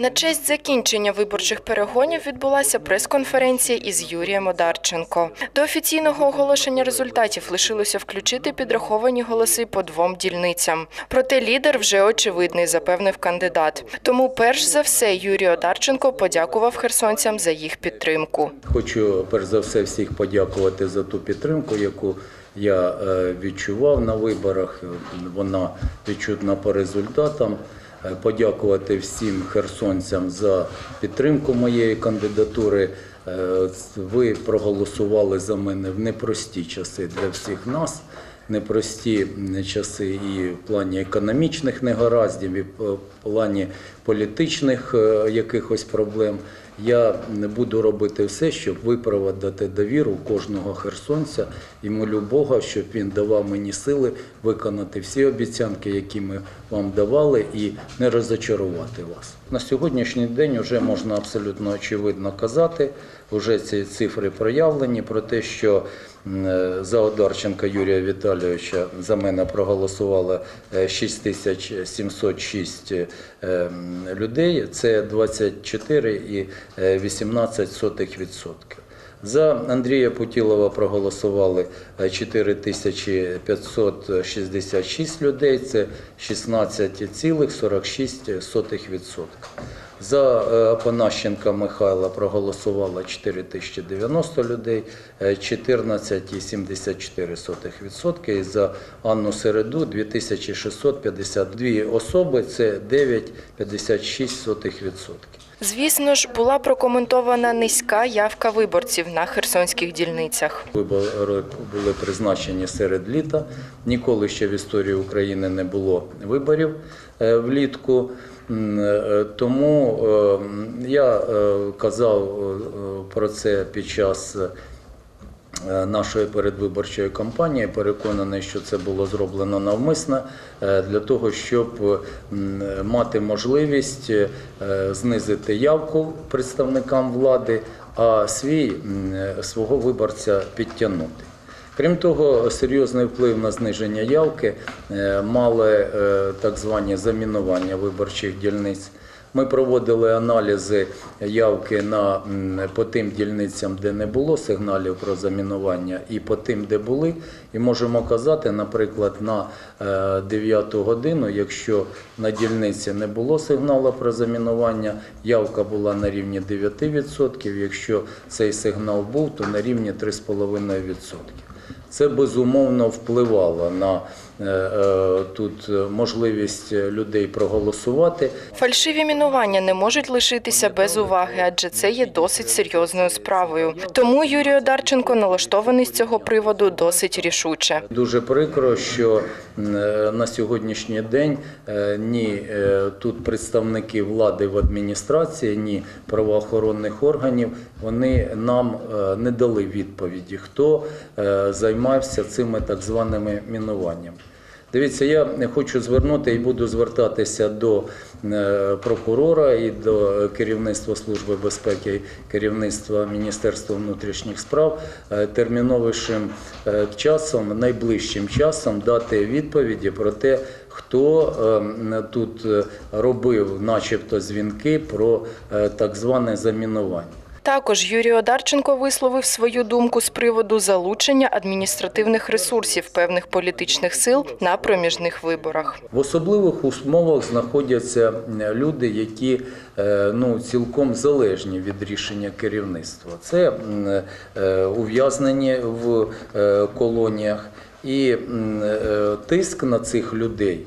На честь закінчення виборчих перегонів відбулася прес-конференція із Юрієм Одарченко. До офіційного оголошення результатів лишилося включити підраховані голоси по двом дільницям. Проте лідер вже очевидний, запевнив кандидат. Тому, перш за все, Юрій Одарченко подякував херсонцям за їх підтримку. Хочу перш за все всіх подякувати за ту підтримку, яку я е, відчував на виборах. Вона відчутна по результатам. Е, Подякувати всім херсонцям за підтримку моєї кандидатури. Е, Ви проголосували за мене в непрості часи для всіх нас. Непрості часи і в плані економічних негараздів, і в плані політичних е, якихось проблем. Я буду робити все, щоб виправдати довіру кожного херсонця і молю Бога, щоб він давав мені сили виконати всі обіцянки, які ми вам давали, і не розочарувати вас. На сьогоднішній день вже можна абсолютно очевидно казати. Вже ці цифри проявлені про те, що е, за Одарченка Юрія Віталійовича за мене проголосувало е, 6706 е, м, людей. Це 24,18%. За Андрія Путілова проголосували е, 4566 людей, це 16,46%. За е, Апанащенка Михайла проголосувало 4090 людей, е, 14,74%. І за Анну Середу 2652 особи, це 9,56%. Звісно ж, була прокоментована низька явка виборців на херсонських дільницях. Вибори були призначені серед літа. Ніколи ще в історії України не було виборів е, влітку. Е, Тому е, я казав про це під час нашої передвиборчої кампанії. Переконаний, що це було зроблено навмисно е, для того, щоб мати можливість е, знизити явку представникам влади, а свій свого виборця підтягнути. Крім того, серйозний вплив на зниження явки е, мали е, так звані замінування виборчих дільниць. Ми проводили аналізи явки на, по тим дільницям, де не було сигналів про замінування, і по тим, де були. І можемо казати, наприклад, на 9 годину, якщо на дільниці не було сигналу про замінування, явка була на рівні 9%. Якщо цей сигнал був, то на рівні 3,5%. Це безумовно впливало на е, е, тут е, можливість людей проголосувати. Фальшиві мінування не можуть лишитися без уваги, адже це є досить серйозною справою. Тому Юрій Одарченко налаштований з цього приводу досить рішуче. Дуже прикро, що е, на сьогоднішній день е, ні е, тут представники влади в адміністрації, ні правоохоронних органів вони нам е, не дали відповіді, хто е, займався цими так званими мінуваннями. Дивіться, я хочу звернути і буду звертатися до е, прокурора і до керівництва Служби безпеки, керівництва Міністерства внутрішніх справ е, терміновішим е, часом, найближчим часом дати відповіді про те, хто тут робив, начебто, дзвінки про так зване замінування. Також Юрій Одарченко висловив свою думку з приводу залучення адміністративних ресурсів певних політичних сил на проміжних виборах. В особливих умовах знаходяться е, люди, які е, ну, цілком залежні від рішення керівництва. Це е, ув'язнені в колоніях і тиск на цих людей.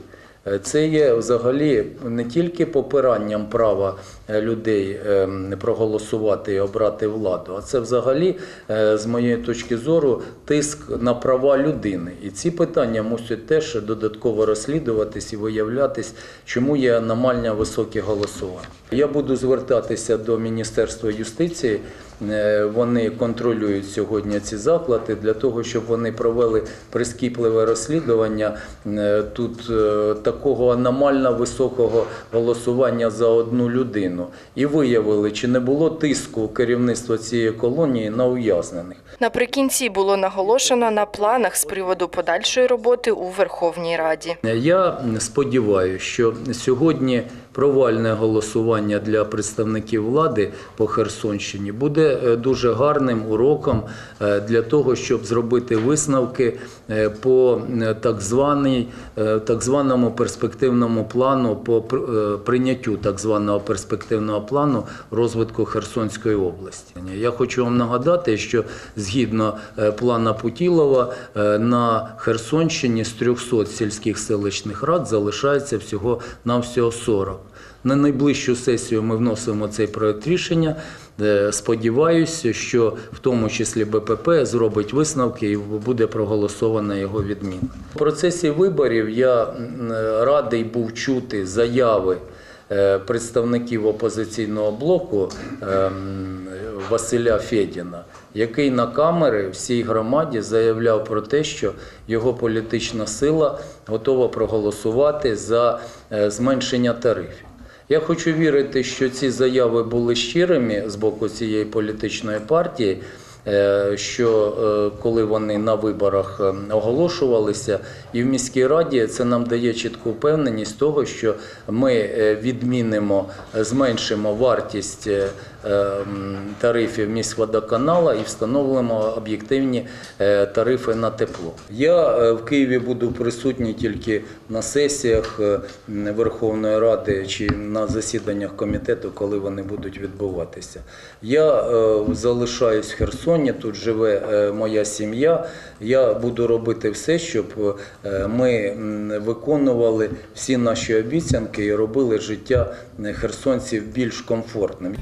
Е, Це є взагалі не тільки попиранням права е, людей ем, проголосувати і обрати владу, а це взагалі, е, з моєї точки зору, тиск на права людини. І ці питання мусять теж додатково розслідуватись і виявлятись, чому є аномально високі голосування. Я буду звертатися до Міністерства юстиції. Вони контролюють сьогодні ці заклади для того, щоб вони провели прискіпливе розслідування тут е, такого аномально високого голосування за одну людину і виявили, чи не було тиску керівництва цієї колонії на ув'язнених. Наприкінці було наголошено на планах з приводу подальшої роботи у Верховній Раді. Я сподіваюся, що сьогодні провальне голосування для представників влади по Херсонщині буде е, дуже гарним уроком е, для того, щоб зробити висновки е, по так, званій, е, так званому перспективному плану, по прийняттю так званого перспективного плану розвитку Херсонської області. Я хочу вам нагадати, що згідно плана Путілова на Херсонщині з 300 сільських селищних рад залишається всього на всього 40. На найближчу сесію ми вносимо цей проект рішення. Е, Сподіваюся, що в тому числі БПП зробить висновки і буде проголосована його відміна. В процесі виборів я радий був чути заяви е, представників опозиційного блоку Василя Федіна, який на камери всій громаді заявляв про те, що його політична сила готова проголосувати за е, зменшення тарифів. Я хочу вірити, що ці заяви були щирими з боку цієї політичної партії. е, Що е, коли вони на виборах е, оголошувалися, і в міській раді це нам дає чітку впевненість того, що ми відмінимо, зменшимо вартість тарифів міськводоканала і встановимо об'єктивні е, тарифи на тепло. Я е, в Києві буду присутній тільки на сесіях е, Верховної Ради чи на засіданнях комітету, коли вони будуть відбуватися. Я залишаюсь в Херсоні, тут живе моя сім'я. Я буду робити все, щоб ми виконували всі наші обіцянки і робили життя херсонців більш комфортним.